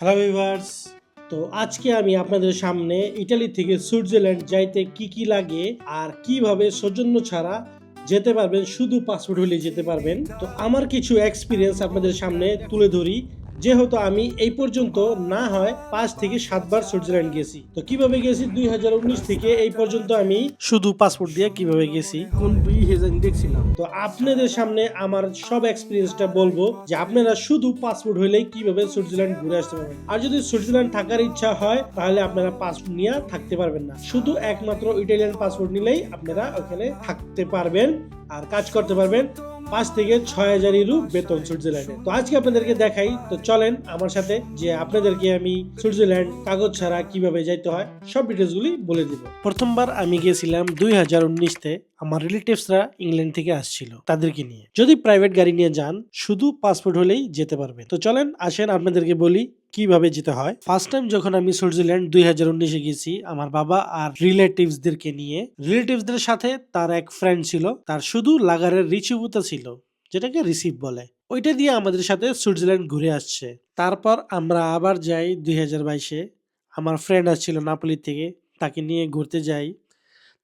Hello viewers তো আজকে আমি আপনাদের সামনে ইটালি থেকে সুইজারল্যান্ড যাইতে কি কি লাগে আর কীভাবে সৌজন্য ছাড়া যেতে পারবেন, শুধু পাসপোর্ট হলে যেতে পারবেন। তো আমার কিছু এক্সপিরিয়েন্স আপনাদের সামনে তুলে ধরি। যেহেতু আমি এই পর্যন্ত না হয় পাঁচ থেকে সাতবার সুইজারল্যান্ড গেছি। তো কীভাবে গেছি? দুই হাজার উনিশ থেকে এই পর্যন্ত আমি শুধু পাসপোর্ট দিয়ে কীভাবে গেছি? কোন বই হেজানি দেখছিলাম। তো আপনাদের সামনে আমার সব এক্সপিরিয়েন্সটা বলব যে আপনারা শুধু পাসপোর্ট হলেই কীভাবে সুইজারল্যান্ড ঘুরে আসতে পারবেন। আর যদি সুইজারল্যান্ড থাকার ইচ্ছা হয়, তাহলে আপনারা পাসপোর্ট নিয়ে থাকতে পারবেন না। শুধু একমাত্র ইটালিয়ান পাসপোর্ট নিলেই আপনারা ওখানে থাকতে পারবেন আর কাজ করতে পারবেন। পাঁচ থেকে ছয় হাজার ইউরো বেতন সুইজারল্যান্ডে তো আজকে আপনাদেরকে দেখাই, তো চলেন আমার সাথে যে আপনাদেরকে আমি সুইজারল্যান্ড কাগজ ছাড়া কীভাবে যাইতে হয়, সব ডিটেলস গুলি বলে দিব। প্রথমবার আমি গিয়েছিলাম দুই হাজার উনিশতে, আমার রিলেটিভসরা ইংল্যান্ড থেকে আসছিল তাদেরকে নিয়ে। যদি প্রাইভেট গাড়ি নিয়ে যান, শুধু পাসপোর্ট হলেই যেতে পারবেন। তো চলেন, আসেন, আপনাদেরকে বলি কীভাবে যেতে হয়? ফার্স্ট টাইম যখন আমি সুইজারল্যান্ড দুই হাজার উনিশে গেছি, আমার বাবা আর রিলেটিভসদেরকে নিয়ে। রিলেটিভসদের সাথে তার এক ফ্রেন্ড ছিল, তার শুধু লাগারের রিচিভুতা ছিল, যেটাকে রিসিভ বলে। ওইটা দিয়ে আমাদের সাথে সুইজারল্যান্ড ঘুরে আসছে। তারপর আমরা আবার যাই দুই হাজার বাইশে। আমার ফ্রেন্ড আসছিল নাপলি থেকে, তাকে নিয়ে ঘুরতে যাই।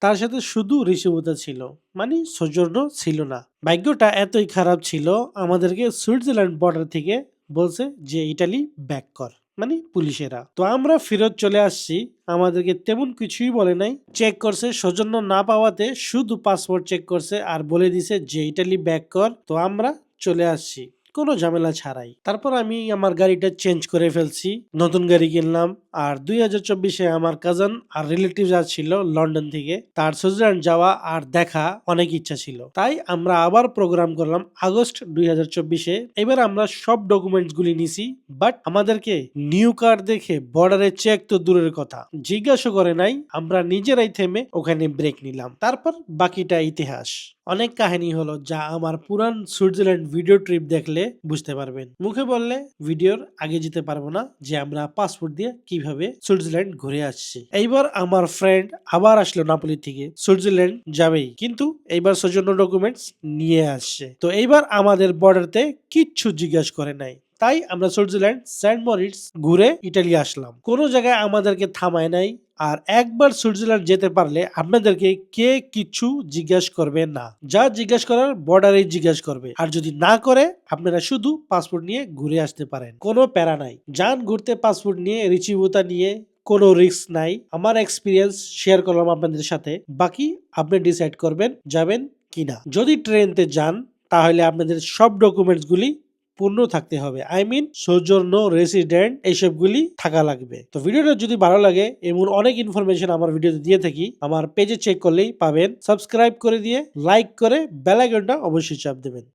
তার সাথে শুধু ঋষিবতা ছিল মানে সৌজন্য ছিল না। ভাগ্যটা এতই খারাপ ছিল, আমাদেরকে সুইজারল্যান্ড বর্ডার থেকে বলছে যে, ইটালি ব্যাক কর। মানে পুলিশেরা। তো আমরা ফেরত চলে আসছি। আমাদেরকে তেমন কিছুই বলে নাই। চেক করছে, সৌজন্য না পাওয়াতে শুধু পাসপোর্ট চেক করছে আর বলে দিছে যে, ইটালি ব্যাক কর। তো আমরা চলে আসছি। কোনো ঝামেলা ছাড়াই। তারপর আমি আমার গাড়িটা চেঞ্জ করে ফেলছি। নতুন গাড়ি কিনলাম। আর দুই হাজার চব্বিশে আমার কাজন আর রিলেটিভ যা ছিল লন্ডন থেকে, তার সুইজারল্যান্ড যাওয়া আর দেখা অনেক ইচ্ছা ছিল। তাই আমরা আবার প্রোগ্রাম করলাম আগস্ট দুই হাজার চব্বিশে। এবার আমরা সব ডকুমেন্টস গুলি নিছি। বাট আমাদেরকে নিউ কার্ড দেখে বর্ডারে চেক তো দূরের কথা। জিজ্ঞাসা করে নাই, আমরা নিজেরাই থেমে ওখানে ব্রেক নিলাম। তারপর বাকিটা ইতিহাস। অনেক কাহিনী হলো যা আমার পুরান সুইজারল্যান্ড ভিডিও ট্রিপ দেখলে বুঝতে পারবেন। মুখে বললে ভিডিওর আগে যেতে পারব না যে আমরা পাসপোর্ট দিয়ে কীভাবে সুইজারল্যান্ড ঘুরে আসছি। এইবার আমার ফ্রেন্ড আবার আসলো নাপলি থেকে, সুইজারল্যান্ড যাবেই। কিন্তু এইবার সৌজন্য ডকুমেন্টস নিয়ে আসছে। তো এইবার আমাদের বর্ডারতে কিচ্ছু জিজ্ঞাসা করে নাই। তাই আমরা সুইজারল্যান্ড, সেন্ট মরিটস ঘুরে ইটালি আসলাম। কোনো জায়গায় আমাদেরকে থামায় নাই আর একবার সুইজারল্যান্ড যেতে পারলে আপনাদেরকে কে কিছু জিজ্ঞেস করবে না। যা জিজ্ঞেস করার বর্ডারে জিজ্ঞেস করবে। আর যদি না করে, আপনারা শুধু পাসপোর্ট নিয়ে ঘুরে আসতে পারেন। কোনো প্যারা নাই। যান ঘুরতে পাসপোর্ট নিয়ে রিচিভুতা নিয়ে, কোনো রিস্ক নাই। আমার এক্সপিরিয়েন্স শেয়ার করলাম আপনাদের সাথে। বাকি আপনি ডিসাইড করবেন, যাবেন কিনা। যদি ট্রেনতে যান, তাহলে আপনাদের সব ডকুমেন্টসগুলি পূর্ণ থাকতে হবে। আই মিন সৌজন্য রেসিডেন্ট এইসবগুলি থাকা লাগবে। তো ভিডিওটা যদি ভালো লাগে, এমন অনেক ইনফরমেশন আমার ভিডিওতে দিয়ে থাকি, আমার পেজে চেক করলেই পাবেন। সাবস্ক্রাইব করে দিয়ে লাইক করে বেলাইকনটা অবশ্যই চাপ দেবেন।